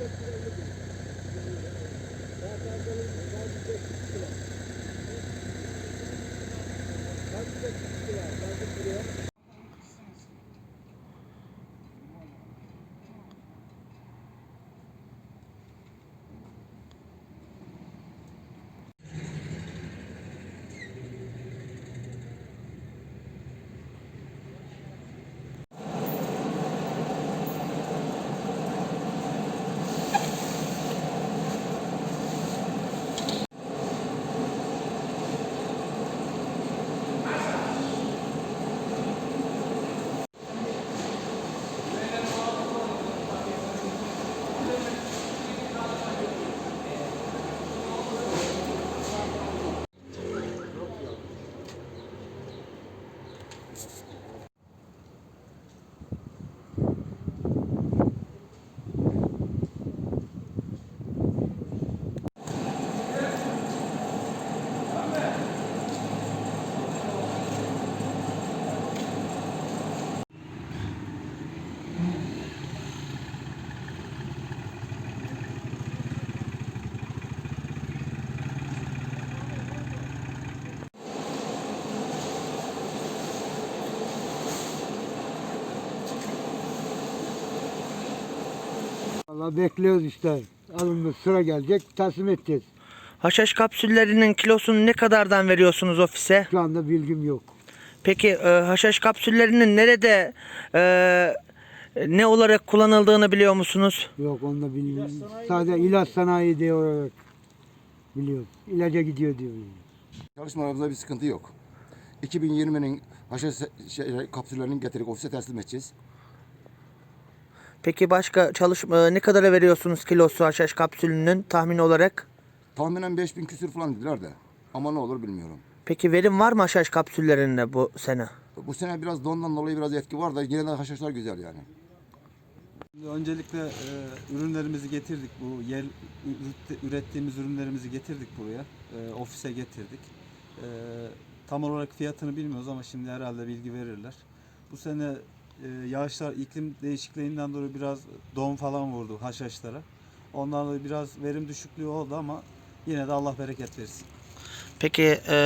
Thank you. Valla bekliyoruz işte. Alındı sıra gelecek teslim edeceğiz. Haşhaş kapsüllerinin kilosunu ne kadardan veriyorsunuz ofise? Şu anda bilgim yok. Peki e, haşhaş kapsüllerinin nerede e, ne olarak kullanıldığını biliyor musunuz? Yok onu da bilmiyorum. Sadece ilaç sanayi diye olarak biliyoruz. İlaca gidiyor diyor. Çalışmalarımızda bir sıkıntı yok. 2020'nin haşa şey, kapsüllerini getirip ofise teslim edeceğiz. Peki başka çalışma ne kadara veriyorsunuz kilosu haşhaş kapsülünün tahmin olarak? Tahminen 5000 küsür falan dediler de. Ama ne olur bilmiyorum. Peki verim var mı haşhaş kapsüllerinde bu sene? Bu sene biraz dondan dolayı biraz etki var da yine de haşhaşlar güzel yani. Şimdi Öncelikle e, ürünlerimizi getirdik. Bu yer üret- ürettiğimiz ürünlerimizi getirdik buraya. E, ofise getirdik. E, tam olarak fiyatını bilmiyoruz ama şimdi herhalde bilgi verirler. Bu sene e, yağışlar iklim değişikliğinden dolayı biraz don falan vurdu haşhaşlara. Ondan dolayı biraz verim düşüklüğü oldu ama yine de Allah bereket versin. Peki e,